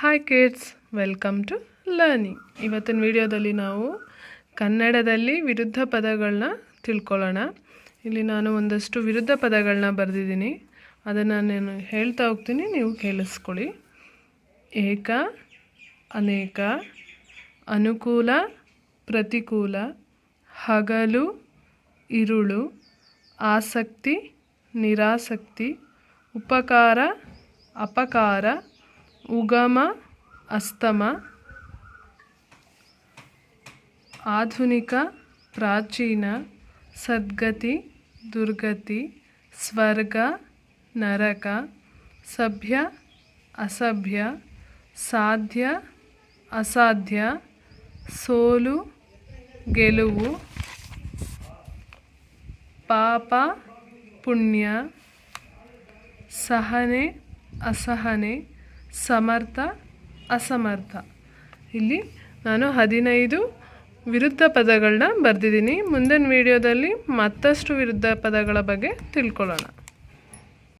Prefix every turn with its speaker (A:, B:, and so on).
A: Hi kids welcome to learning ಇವತ್ತಿನ ವಿಡಿಯೋದಲ್ಲಿ ನಾವು ಕನ್ನಡದಲ್ಲಿ ವಿರುದ್ಧ ಪದಗಳನ್ನ ತಿಳ್ಕೊಳ್ಳೋಣ. ಇಲ್ಲಿ ನಾನು ಒಂದಷ್ಟು ವಿರುದ್ಧ ಪದಗಳನ್ನ ಬರೆದಿದ್ದೀನಿ. ಅದನ್ನು ನಾನು ಹೇಳ್ತಾ ಹೋಗ್ತೀನಿ, ನೀವು ಕೇಳಿಸ್ಕೊಳ್ಳಿ. ಏಕ, ಅನೇಕ, ಅನುಕೂಲ, ಪ್ರತಿಕೂಲ, ಹಗಲು, ಇರುಳು, ಆಸಕ್ತಿ, ನಿರಾಸಕ್ತಿ, ಉಪಕಾರ, ಅಪಕಾರ ಉಗಮ ಅಸ್ತಮ ಆಧುನಿಕ ಪ್ರಾಚೀನ ಸದ್ಗತಿ ದುರ್ಗತಿ ಸ್ವರ್ಗ ನರಕ ಸಭ್ಯ ಅಸಭ್ಯ ಸಾಧ್ಯ ಅಸಾಧ್ಯ ಸೋಲು ಗೆಲುವು ಪಾಪ ಪುಣ್ಯ ಸಹನೆ ಅಸಹನೆ ಸಮರ್ಥ, ಅಸಮರ್ಥ. ಇಲ್ಲಿ ನಾನು ಹದಿನೈದು ವಿರುದ್ಧ ಪದಗಳನ್ನ ಬರೆದಿದ್ದೀನಿ. ಮುಂದಿನ ವಿಡಿಯೋದಲ್ಲಿ ಮತ್ತಷ್ಟು ವಿರುದ್ಧ ಪದಗಳ ಬಗ್ಗೆ ತಿಳ್ಕೊಳ್ಳೋಣ.